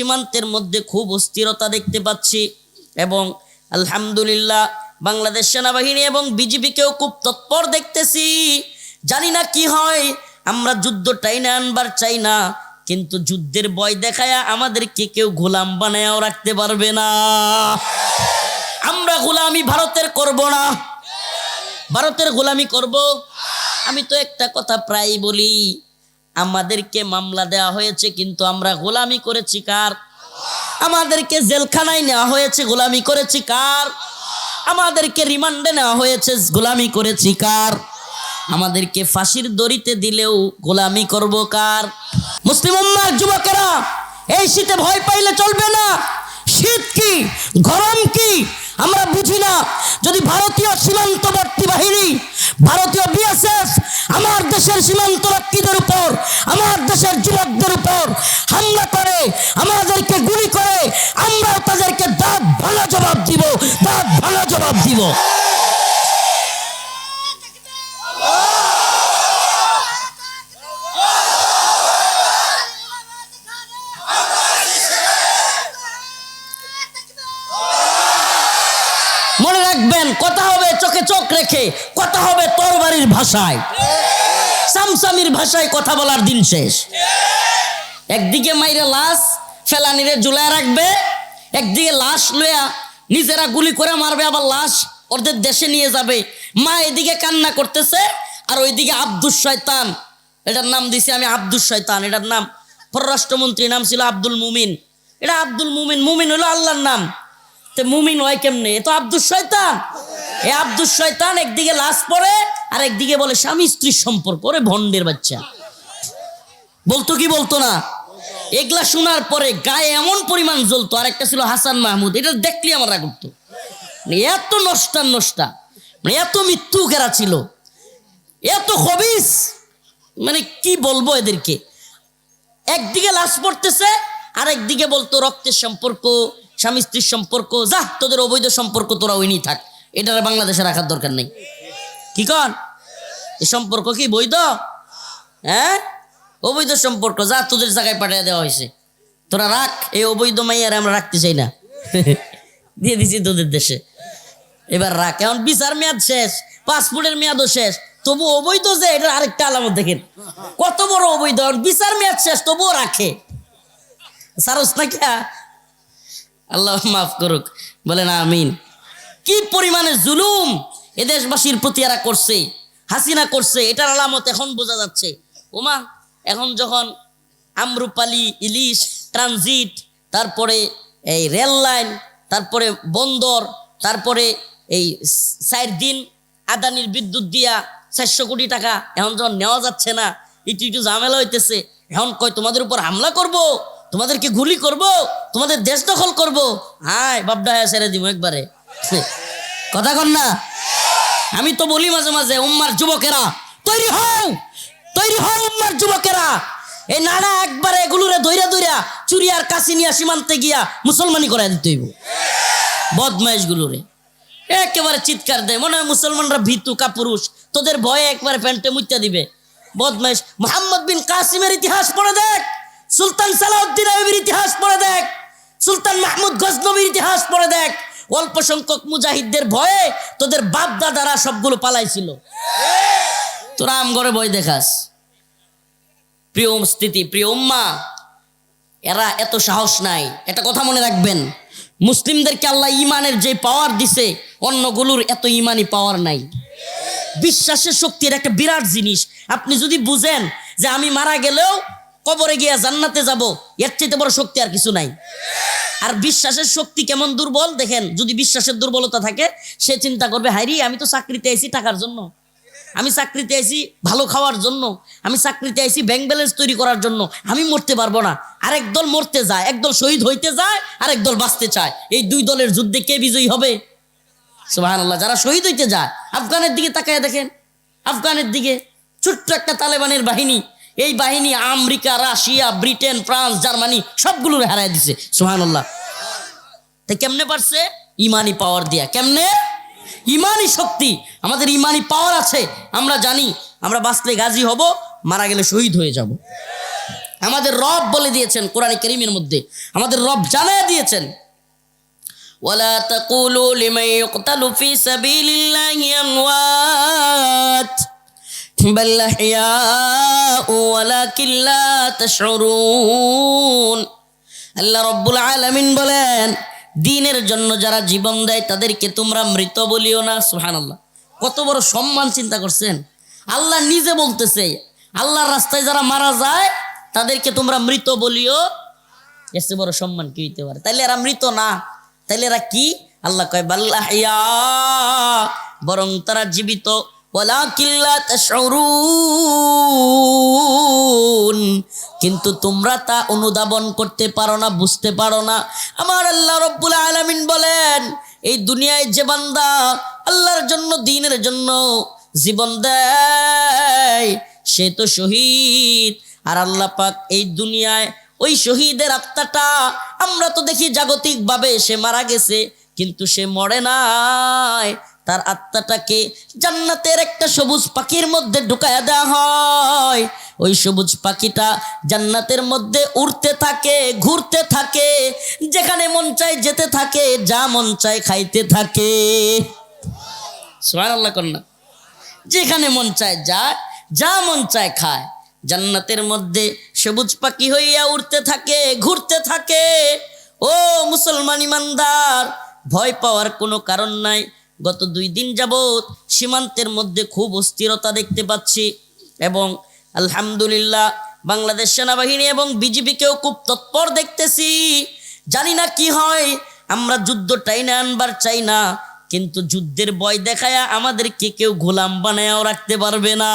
সীমান্তের মধ্যে খুব অস্থিরতা দেখতে পাচ্ছি এবং আলহামদুলিল্লাহ বাংলাদেশ সেনাবাহিনী এবং বিজিবিকেও খুব তৎপর দেখতেছি। জানি না কি হয়, আমরা যুদ্ধ টাইনা আনবার চাই না, কিন্তু যুদ্ধের ভয় দেখায়া আমাদেরকে কেউ গোলাম বানায়াও রাখতে পারবে না। আমরা গোলামি ভারতের করব না। ভারতের গোলামি করব? আমি তো একটা কথা প্রায় বলি আমাদেরকে মামলা দেওয়া হয়েছে, কিন্তু আমরা গোলামি করেছি কার? আমাদেরকে জেলখানায় নেওয়া হয়েছে, গোলামি করেছি কার? আমাদেরকে রিমান্ডে নেওয়া হয়েছে, গোলামি করেছি কার? আমাদেরকে ফাঁসির দড়িতে দিলেও গোলামি করব কার? মুসলিম যুবকেরা, এই শীতে ভয় পাইলে চলবে না। শীত কি, গরম কি আমরা বুঝি না। যদি ভারতীয় সীমান্তবর্তী বাহিনী, ভারতীয় বিএসএফ আমার দেশের সীমান্তরক্ষীদের উপর, আমার দেশের যুবকদের উপর হামলা করে, আমাদেরকে গুলি করে, আমরাও তাদেরকে দাঁত ভালো জবাব দিব, দাঁত ভালো জবাব দিব। রেখে কথা হবে তোর বাড়ির ভাষায়। সামসামির ভাষায় কথা বলার দিন শেষ। একদিকে মাইরে লাশ ফেলানিরে জুলায় রাখবে, একদিকে লাশ লইয়া নিজেরা গুলি করে মারবে, আবার লাশ ওদের দেশে নিয়ে যাবে। মা এদিকে কান্না করতেছে, আর ওইদিকে আব্দুল শয়তান। এটার নাম দিছি আমি আব্দুল শয়তান, এটার নাম। পররাষ্ট্রমন্ত্রীর নাম ছিল আব্দুল মুমিন। এটা আব্দুল মুমিন মুমিন হলো আল্লাহর নাম। তে মুমিন হয় কেমনে? তো আব্দুল শয়তান। এ আব্দুল শয়তান একদিকে লাশ পড়ে, আর একদিকে বলে, স্বামী, স্ত্রীর সম্পর্ক, ওরে ভণ্ডের বাচ্চা। বলতো কি বলতো না? এগুলা শোনার পরে গায়ে এমন পরিমাণ জ্বলতো আর একটা ছিল হাসান মাহমুদ, এটা দেখলি আমার রাগ উঠতো। মানে এত নষ্টা নষ্টা মানে এত মৃত্যু কেরা ছিল, এত খবিস মানে কি বলব এদেরকে? একদিকে লাশ পড়তেছে আর একদিকে বলতো, রক্তের সম্পর্ক, স্বামী, স্ত্রীর সম্পর্ক যা তোদের অবৈধ সম্পর্ক তোরা ওইনি থাক। এটা আর বাংলাদেশে রাখার দরকার নেই। কি কন? এ সম্পর্ক কি বৈধ? হ্যাঁ? অবৈধ সম্পর্ক, যা তোদের জায়গায় পাঠিয়ে দেওয়া হয়েছে। তোরা রাখ, এই অবৈধ মাইয়ারে আমরা রাখতে চাই না। দিয়ে দিছি তোদের দেশে। এবার রাখ, এখন বিচার মেয়াদ শেষ, পাসপোর্টের মেয়াদও শেষ, তবু অবৈধ যে এটা আরেকটা আলামত দেখেন। কত বড় অবৈধ বিচার মেয়াদ শেষ, তবুও রাখে। সারস না কে? আল্লাহ মাফ করুক, বলেন আমিন। কি পরিমাণে জুলুম এ দেশবাসীর প্রতি এরা করছে, হাসিনা করছে, এটার আলামত এখন বোঝা যাচ্ছে। ওমা, এখন যখন আমরুপালি, ইলিশ, ট্রানজিট, তারপরে এই রেল লাইন, তারপরে বন্দর, তারপরে এই চার দিন আদানির বিদ্যুৎ দিয়া চারশো কোটি টাকা এখন যখন নেওয়া যাচ্ছে না একটু একটু ঝামেলা হইতেছে, এখন কয়, তোমাদের উপর হামলা করব? তোমাদেরকে গুলি করব? তোমাদের দেশ দখল করব? হায় বাপডা ছেড়ে দিব একবারে। কথা কন না। আমি তো বলি মাঝে মাঝে, উম্মার যুবকেরা, তৈরি হও! তৈরি হও উম্মার যুবকেরা। এই নানা একবারে এগুলোরে দইরা দইরা চুরি আর কাশি নিয়া সীমান্তে গিয়া মুসলমানি করাই দিতে হইব। বদমাইশ গুলোরে একেবারে চিৎকার দেয়। মনে হয় মুসলমানরা ভীতু কাপুরুষ তোদের ভয়ে একবারে প্যান্টে মুত্যা দিবে। বদমাইশ, মোহাম্মদ বিন কাসিমের ইতিহাস পড়ে দেখ। সুলতান সালাউদ্দিন আইবির ইতিহাস পড়ে দেখ। সুলতান মাহমুদ গজনবীর ইতিহাস পড়ে দেখ। অল্প সংখ্যক মুজাহিদদের ভয়ে তোদের বাপ দাদারা সবগুলো পালাইছিল। তোরা আমগরে ভয় দেখাস। প্রিয় স্থিতি প্রিয় উম্মা, এরা এত সাহস নাই। এটা কথা মনে রাখবেন, মুসলিমদেরকে আল্লাহ ইমানের যে পাওয়ার দিছে, অন্যগুলোর এত ইমানই পাওয়ার নাই। বিশ্বাসের শক্তির একটা বিরাট জিনিস। আপনি যদি বুঝেন যে আমি মারা গেলেও কবরে গিয়া জান্নাতে যাব, এর চাইতে বড় শক্তি আর কিছু নাই। আর বিশ্বাসের শক্তি কেমন দুর্বল, দেখেন, যদি বিশ্বাসের দুর্বলতা থাকে, সে চিন্তা করবে হাইরি আমি তো চাকরিতে আইছি টাকার জন্য। আমি চাকরিতে আইছি ভালো খাওয়ার জন্য। আমি চাকরিতে আইছি ব্যাংক ব্যালেন্স তৈরি করার জন্য। আমি মরতে পারব না। আরেক দল মরতে যায় একদল শহীদ হইতে যায়, আরেক দল বাঁচতে চায়। এই দুই দলের যুদ্ধে কে বিজয়ী হবে? সুবহানাল্লাহ, যারা শহীদ হইতে যায়, আফগানের দিকে তাকায় দেখেন। আফগানের দিকে ছোট্ট একটা তালেবানের বাহিনী এই বাহিনী America Russia Britain France Germany সবগুলো হারাই দিছে সুবহানাল্লাহ তাই কেমনে পারছে ইমানি পাওয়ার দিয়া কেমনে ইমানি শক্তি আমাদের ইমানি পাওয়ার আছে আমরা জানি আমরা বাঁচলে গাজী হব মারা গেলে শহীদ হয়ে যাব আমাদের রব বলে দিয়েছেন কোরআন করিমের মধ্যে আমাদের রব জানায় দিয়েছেন ولا تقولوا لمن يقتل في سبيل الله أموات بل أحياء ولكن لا تشعرون আল্লাহ রব্বুল আলামিন বলেন দিনের জন্য যারা জীবন দেয় তাদেরকে তোমরা মৃত বলিও না সুবহানাল্লাহ কত বড় সম্মান চিন্তা করছেন আল্লাহ নিজে বলতেছে আল্লাহর রাস্তায় যারা মারা যায় তাদেরকে তোমরা মৃত বলিও এসে বড় সম্মান কি হইতে পারে তাইলে এরা মৃত না তাইলে এরা কি আল্লাহ কয় বাল্লাহ বরং তারা জীবিত ওয়ালাকিল্লা তাশউরুন কিন্তু তোমরা তা অনুধাবন করতে পারো না, বুঝতে পারো না। আমার আল্লাহ রব্বুল আলামিন বলেন, এই দুনিয়ায় যে বান্দা আল্লাহর জন্য, দিনের জন্য জীবন দেয়, সে তো শহীদ। আর আল্লাহ পাক এই দুনিয়ায় ওই শহীদের আত্মাটা, আমরা তো দেখি জাগতিকভাবে সে মারা গেছে, কিন্তু সে মরে নাই। তার আত্মাটাকে জান্নাতের একটা সবুজ পাখির মধ্যে ঢুকায়া দেওয়া হয়। ওই সবুজ পাখিটা জান্নাতের মধ্যে উড়তে থাকে, ঘুরতে থাকে, যেখানে মন চায় যেতে থাকে, যা মন চায় খাইতে থাকে। সোহান কন্যা যেখানে মন চায় যায়, যা মন চায় খায়। জান্নাতের মধ্যে সবুজ পাখি হইয়া উড়তে থাকে, ঘুরতে থাকে। ও মুসলমান ইমানদার, ভয় পাওয়ার কোনো কারণ নাই। গত দুই দিন যাবৎ সীমান্তের মধ্যে খুব অস্থিরতা দেখতে পাচ্ছি এবং আলহামদুলিল্লাহ বাংলাদেশ সেনাবাহিনী এবং বিজিবিকেও খুব তৎপর দেখতেছি। জানি না কি হয়, আমরা যুদ্ধ টাইনা আনবার চাই না, কিন্তু যুদ্ধের বয় দেখায় আমাদেরকে কেউ গোলাম বানায়াও রাখতে পারবে না।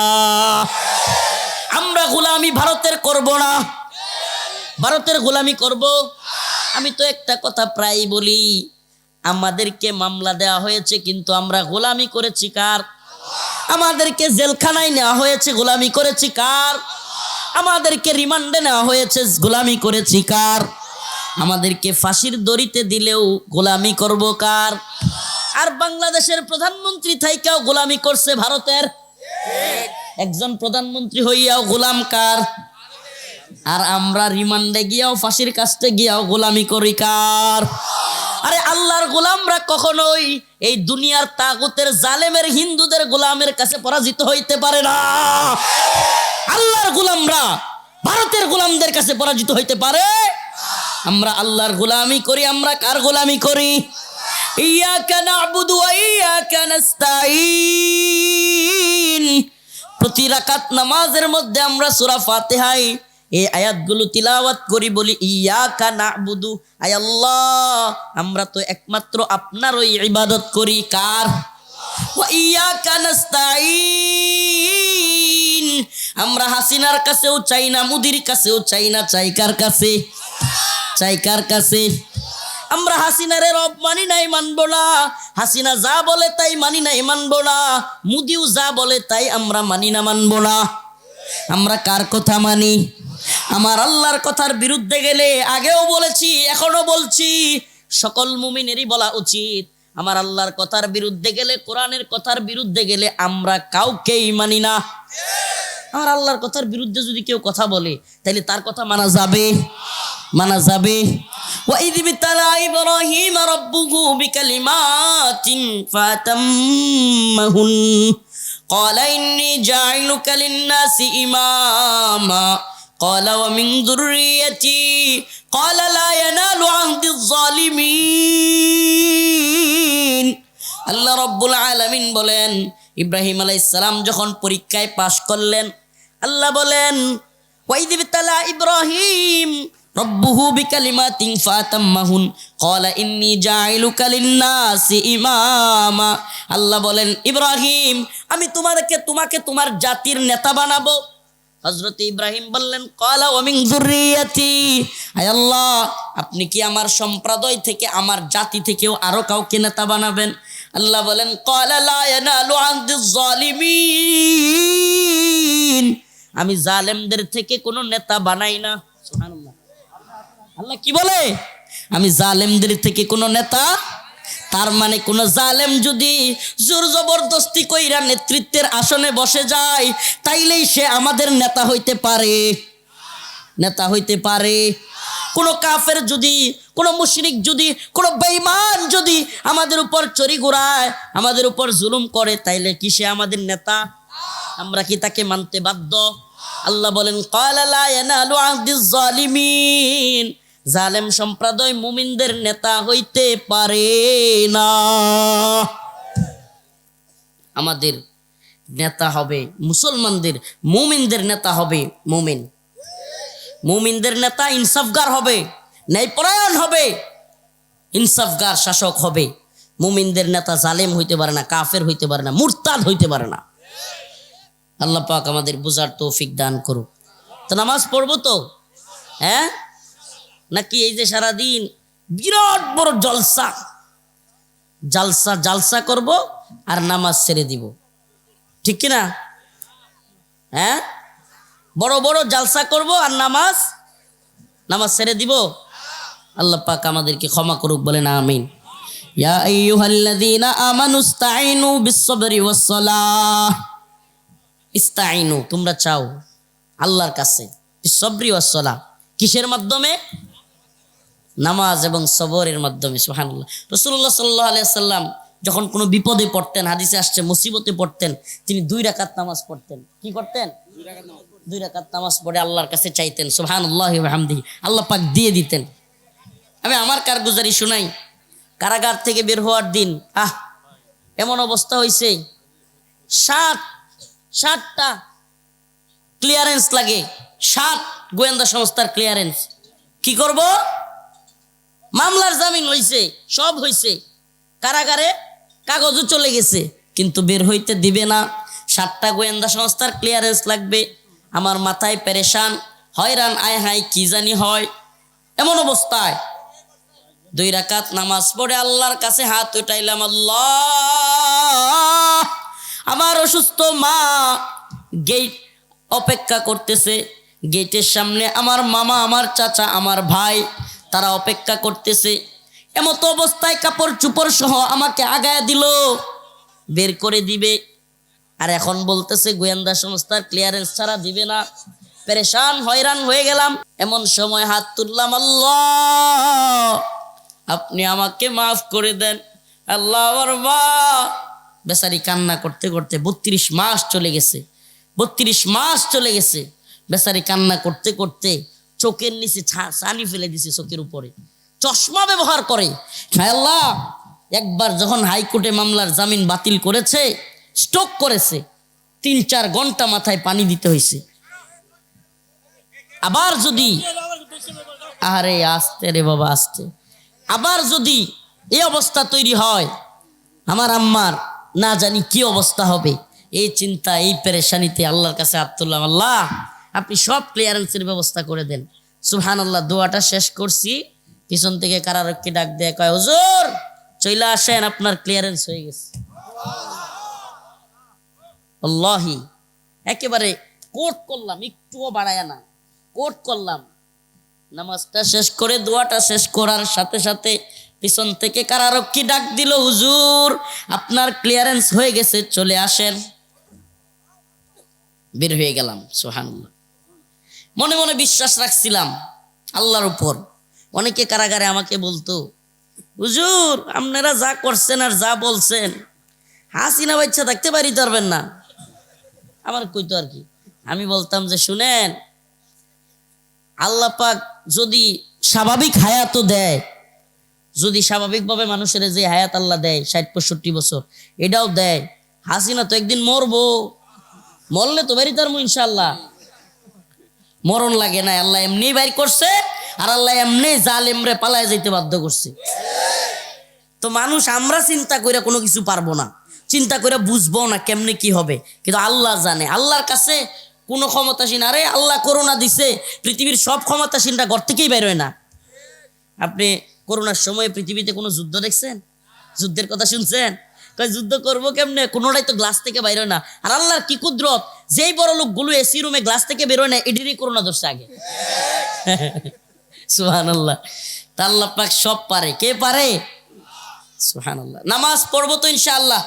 আমরা গোলামি ভারতের করব না। ভারতের গোলামি করব? আমি তো একটা কথা প্রায় বলি আমাদেরকে মামলা দেওয়া হয়েছে, কিন্তু আমরা গোলামি করেছি কার? আমাদেরকে জেলখানায় নেওয়া হয়েছে, গোলামি করেছি কার? আমাদেরকে রিমান্ডে নেওয়া হয়েছে, গোলামি করেছি কার? আমাদেরকে ফাঁসির দড়িতে দিলেও গোলামি করব কার? আর বাংলাদেশের প্রধানমন্ত্রী থাইকাও গোলামি করছে ভারতের? একজন প্রধানমন্ত্রী হইয়াও গোলাম কার? আর আমরা রিমান্ডে গিয়াও, ফাঁসির কাছতে গিয়াও গোলামি করি কার? আরে আল্লাহর গোলামরা কখনোই এই দুনিয়ার তাগুতের জালেমের হিন্দুদের গোলামের কাছে পরাজিত হইতে পারে না। আল্লাহর গোলামরা ভারতের গোলামদের কাছে পরাজিত হইতে পারে। আমরা আল্লাহর গোলামি করি, আমরা কার গোলামি করি? ইয়াকা ওয়া ইয়াকা নাস্তাঈন। প্রতি রাকাত নামাজের মধ্যে আমরা সূরা ফাতিহায় এই আয়াতগুলো তিলাওয়াত করি বলি, ইয়াকা না'বুদু আয় আল্লাহ, আমরা তো একমাত্র আপনার ওই ইবাদত করি, কার? ওয়া ইয়াকা নাস্তাঈন আমরা হাসিনার কাছেও চাই না, মুদির কাছেও চাই না, চাই কার কাছে? চাই কার কাছে? আমরা হাসিনারে রব মানি নাই, মানবো না। হাসিনা যা বলে তাই মানি নাই, মানবো না। মুদিও যা বলে তাই আমরা মানি না, মানবো না। আমরা কার কথা মানি? আমার আল্লাহর কথার বিরুদ্ধে গেলে আগেও বলেছি এখনো বলছি সকল মুমিনেরই বলা উচিত আমার আল্লাহর কথার বিরুদ্ধে গেলে কোরআনের কথার বিরুদ্ধে গেলে আমরা কাউকেই মানি না আমার আল্লাহর কথার বিরুদ্ধে যদি কেউ কথা বলে তাহলে তার কথা মানা যাবে মানা যাবে وإذ ابتلى إبراهيم ربه بكلمات فأتمهن قال إني جاعلك للناس إماما قال ومن ذريتي قال لا ينال عهد الظالمين আল্লাহ রব্বুল আলামিন বলেন ইব্রাহিম আলাইসালাম যখন পরীক্ষায় পাশ করলেন আল্লাহ বলেন ওয়াইদিবতালা ইব্রাহিম রব্বুহু বিকালিমাতিন ফাতাম্মাহুন ক্বালা ইন্নী জাইলুকা লিন-নাসি ইমামা আল্লাহ বলেন ইব্রাহিম আমি তোমাকে তোমাকে তোমার জাতির নেতা বানাবো হজরত ইব্রাহিম বললেন, কলা ওমিং জুরিয়াতি আয় আল্লাহ, আপনি কি আমার সম্প্রদায় থেকে, আমার জাতি থেকেও আরও কাউকে নেতা বানাবেন? আল্লাহ বলেন আমি জালেমদের থেকে কোনো নেতা বানাই না। আল্লাহ কি বলে? আমি জালেমদের থেকে কোনো নেতা তার মানে কোন জালেম যদি জোর জবরদস্তি কইরা নেতৃত্বের আসনে বসে যায়, তাইলেই সে আমাদের নেতা হইতে পারে। নেতা হইতে পারে। কোনো কাফের যদি, কোনো মুশরিক যদি, কোনো বেঈমান যদি আমাদের উপর চরি ঘোরায়, আমাদের উপর জুলুম করে, তাইলে কি সে আমাদের নেতা? আমরা কি তাকে মানতে বাধ্য? আল্লাহ বলেন "ক্বালা লা ইয়ানালু আহদিজ জালিমিন। জালেম সম্প্রদায় মুমিনদের নেতা হইতে পারে না। আমাদের নেতা হবে মুসলমানদের, মুমিনদের নেতা হবে মুমিন। মুমিনদের নেতা ইনসাফগার হবে, ন্যায়পরায়ণ হবে, ইনসাফগার শাসক হবে। মুমিনদের নেতা জালেম হইতে পারে না, কাফের হইতে পারে না, মুরতাদ হইতে পারে না। আল্লাহ পাক আমাদের বুঝার তৌফিক দান করুক। তো নামাজ পড়ব তো? হ্যাঁ? নাকি এই যে সারাদিন বিরাট বড় জলসা? জালসা জালসা করব আর নামাজ ছেড়ে দিব। ঠিক কিনা? হ্যাঁ? বড় বড় জালসা করব আর নামাজ নামাজ ছেড়ে দিব? আল্লাহ পাক আমাদেরকে ক্ষমা করুক, বলেন আমিন। ইয়া আইয়ুহাল্লাযীনা আমানু ইসতাঈনু বিস-সাবরি ওয়াস-সালাহ। তোমরা চাও আল্লাহর কাছে, বিস-সাবরি কিসের মাধ্যমে? নামাজ এবং সবরের মাধ্যমে, সুবহানাল্লাহ। রাসূলুল্লাহ সাল্লাল্লাহু আলাইহি সাল্লাম যখন কোনো বিপদে পড়তেন, হাদিসে আসছে, মুসিবতে পড়তেন, তিনি দুই রাকাত নামাজ পড়তেন। কি করতেন? দুই রাকাত নামাজ পড়ে আল্লাহর কাছে চাইতেন, সুবহানাল্লাহ ওয়া হামদিহি আল্লাহ পাক দিয়ে দিতেন। আমি আমার কারগুজারি শুনাই। কারাগার থেকে বের হওয়ার দিন, আহ, এমন অবস্থা হয়েছে ষাট ষাটটা ক্লিয়ারেন্স লাগে। ষাট গোয়েন্দা সংস্থার ক্লিয়ারেন্স কি করব? মামলার জামিন হইছে, সব হইছে। কারাগারে কাগজও চলে গেছে, কিন্তু বের হইতে দিবে না। সাতটা গোয়েন্দা সংস্থার ক্লিয়ারেন্স লাগবে। আমার মাথায় পেরেশান, হয়রান, আয় হাই কি জানি হয়। এমন অবস্থায় দুই রাকাত নামাজ পড়ে আল্লাহর কাছে হাত উঠাইলাম, আল্লাহ, আমার অসুস্থ মা গেট অপেক্ষা করতেছে। গেটের সামনে আমার মামা, আমার চাচা, আমার ভাই তারা অপেক্ষা করতেছে। এমত অবস্থায় কাপড় চুপড় সহ আমাকে আগায় দিল। বের করে দিবে। আর এখন বলতেছে, গোয়েন্দা সংস্থার ক্লিয়ারেন্স ছাড়া দিবে না। পেরেশান, হয়রান হয়ে গেলাম। এমন সময় হাত তুললাম, আল্লাহ, আপনি আমাকে মাফ করে দেন। আল্লাহ আমার বেচারি কান্না করতে করতে বত্রিশ মাস চলে গেছে। বত্রিশ মাস চলে গেছে। বেচারি কান্না করতে করতে চোখের নিচে ছা- ফেলে দিছে চোখের উপরে। চশমা ব্যবহার করে। আল্লাহ, একবার যখন হাইকোর্টে মামলার জামিন বাতিল করেছে স্ট্রোক করেছে, তিন চার ঘণ্টা মাথায় পানি দিতে হয়েছে। আবার যদি আরে আসতে রে বাবা, আসতে। আবার যদি এই অবস্থা তৈরি হয়, আমার আম্মার না জানি কি অবস্থা হবে। এই চিন্তা, এই পেরেশানিতে আল্লাহর কাছে আত্মুল্লাহ আল্লাহ আপনি সব ক্লিয়ারেন্সের ব্যবস্থা করে দেন। সুহান আল্লাহ দোয়াটা শেষ করছি। পিছন থেকে কারারক্ষী ডাক দেয়, কয়, হজুর, চইলা আসেন, আপনার ক্লিয়ারেন্স হয়ে গেছে। আল্লাহি, একেবারে কোর্ট করলাম, একটুও বাড়ায় না। কোর্ট করলাম, নামাজটা শেষ করে, দোয়াটা শেষ করার সাথে সাথে পিছন থেকে কারারক্ষী ডাক দিল, হুজুর, আপনার ক্লিয়ারেন্স হয়ে গেছে, চলে আসেন। বের হয়ে গেলাম সোহানুল্লাহ মনে মনে বিশ্বাস রাখছিলাম আল্লাহর উপর। অনেকে কারাগারে আমাকে বলতো, হুজুর, আপনারা যা করছেন আর যা বলছেন, হাসিনা বাচ্চা থাকতে পারি পারবেন না। আমার কইতো আর কি, আমি বলতাম যে, শুনেন আল্লাহ পাক যদি স্বাভাবিক হায়াতও দেয়, যদি স্বাভাবিকভাবে মানুষের যে হায়াত আল্লাহ দেয়, ষাট, পঁয়ষট্টি বছর, এটাও দেয়, হাসিনা তো একদিন মরবো, মরলে তো বেরি তার ইনশাল্লাহ মরণ লাগে না, আল্লাহ এমনি বাইর করছে আর আল্লাহ এমনি জালেমরে পালায় যাইতে বাধ্য করছে। তো মানুষ আমরা চিন্তা করে কোনো কিছু পারব না, চিন্তা করে বুঝব না কেমনে কি হবে। কিন্তু আল্লাহ জানে, আল্লাহর কাছে কোনো ক্ষমতাসীন, আরে আল্লাহ করোনা দিছে, পৃথিবীর সব ক্ষমতাসীনরা ঘর থেকেই বের হয় না। আপনি করোনার সময় পৃথিবীতে কোনো যুদ্ধ দেখছেন? যুদ্ধের কথা শুনছেন? যুদ্ধ করব কেমনে? কোনোটাই তো গ্লাস থেকে বাইর না। আর আল্লাহর কি কুদরত? যেই বড় লোকগুলো এসি রুমে গ্লাস থেকে বেরোয় না এটিরই করোনা ধরছে আগে। সুহান আল্লাহ আল্লাহ পাক সব পারে। কে পারে? সুহান আল্লাহ নামাজ পড়ব তো ইনশাআল্লাহ।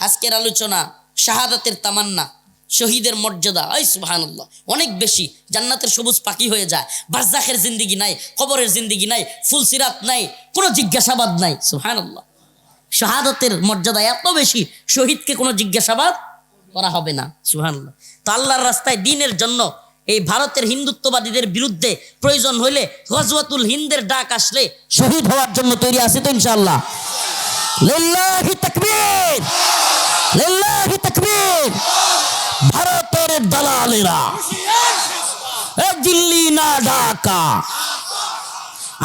আজকের আলোচনা শাহাদাতের তামান্না, শহীদের মর্যাদা। এই সুবহানাল্লাহ। অনেক বেশি। জান্নাতের সবুজ পাখি হয়ে যায়। বারজাখের জিন্দিগি নাই, কবরের জিন্দিগি নাই ফুলসিরাত নাই, কোনো জিজ্ঞাসাবাদ নাই। সুবহানাল্লাহ। শাহাদতের মর্যাদা এত বেশি, শহীদকে কোনো জিজ্ঞাসাবাদ করা হবে না, সুবহানাল্লাহ। তো আল্লাহর রাস্তায় দিনের জন্য এই ভারতের হিন্দুত্ববাদীদের বিরুদ্ধে প্রয়োজন হইলে গজওয়াতুল হিন্দের ডাক আসলে শহীদ হওয়ার জন্য তৈরি আছে তো তাকবীর! ভারতের দালালেরা দিল্লি না ঢাকা,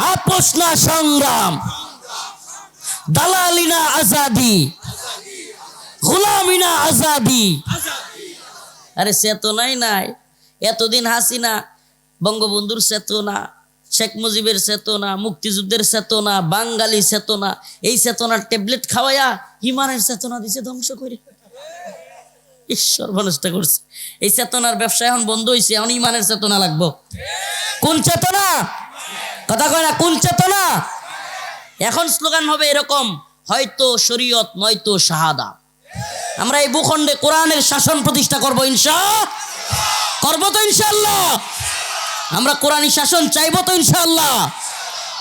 আপোষ না সংগ্রাম, দালালি না আজাদি গোলামি না আজাদি। আরে চেতনাই নাই এতদিন হাসিনা বঙ্গবন্ধুর চেতনা শেখ মুজিবের চেতনা মুক্তিযুদ্ধের চেতনা বাঙালি চেতনা এই চেতনার ট্যাবলেট খাওয়াইয়া ইমানের চেতনা দিছে ধ্বংস করে। ঈশ্বর ভনস্থ করছে। এই চেতনার ব্যবসা এখন বন্ধ হয়েছে এখন ইমানের চেতনা লাগবো। কোন চেতনা? কথা কয় না কোন চেতনা? এখন স্লোগান হবে এরকম হয়তো শরীয়ত নয়তো শাহাদা আমরা এই ভূখণ্ডে কোরআনের শাসন প্রতিষ্ঠা করব ইনশা করব তো ইনশাল্লাহ আমরা কোরআনী শাসন চাইব তো ইনশাল্লাহ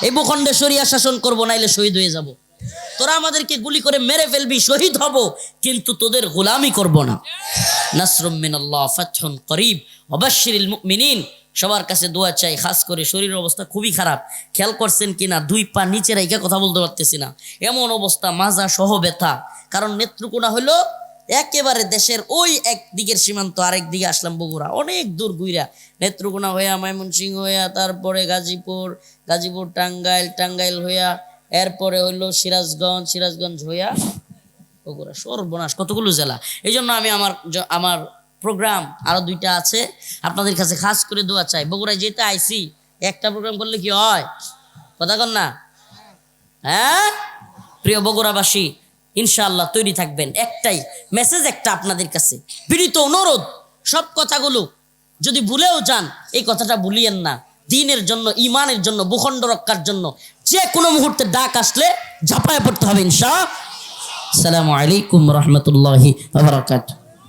এই ভূখণ্ডে শরিয়া শাসন করব, নাইলে শহীদ হয়ে যাব। তোরা আমাদেরকে গুলি করে মেরে ফেলবি, শহীদ হব, কিন্তু তোদের গোলামি করব না। নাসরুম মিনাল্লাহ ফাতহুন করিব অবাশিরিল মুমিনিন। সবার কাছে দোয়া চাই, খাস করে শরীরের অবস্থা খুবই খারাপ। খেয়াল করছেন কিনা? দুই পা নিচে রেখে কথা বলতে পারতেছি না। এমন অবস্থা, মাজা সহ ব্যথা। কারণ নেত্রকোনা হলো একেবারে দেশের ওই এক দিকের সীমান্ত, আরেক দিকে আসলাম বগুড়া। অনেক দূর গুইরা নেত্রকোনা হইয়া ময়মনসিংহ হইয়া, তারপরে গাজীপুর গাজীপুর টাঙ্গাইল টাঙ্গাইল হইয়া, এরপরে হইল সিরাজগঞ্জ সিরাজগঞ্জ হইয়া বগুড়া। সর্বনাশ, কতগুলো জেলা। এই জন্য আমি আমার আমার প্রোগ্রাম, আরও দুইটা আছে। আপনাদের কাছে খাস করে দোয়া চাই। বগুড়ায় যেতে আইসি, একটা প্রোগ্রাম করলে কি হয়? কথা কন না? হ্যাঁ? প্রিয় বগুড়াবাসী, ইনশাআল্লাহ তৈরি থাকবেন। একটাই মেসেজ একটা আপনাদের কাছে। বিনীত অনুরোধ, সব কথাগুলো যদি ভুলেও যান, এই কথাটা ভুলিয়েন না। দিনের জন্য ইমানের জন্য, ভূখণ্ড রক্ষার জন্য, যে কোনো মুহূর্তে ডাক আসলে ঝাঁপায় পড়তে হবে, ইনশা আসসালামু আলাইকুম রহমতুল্লাহি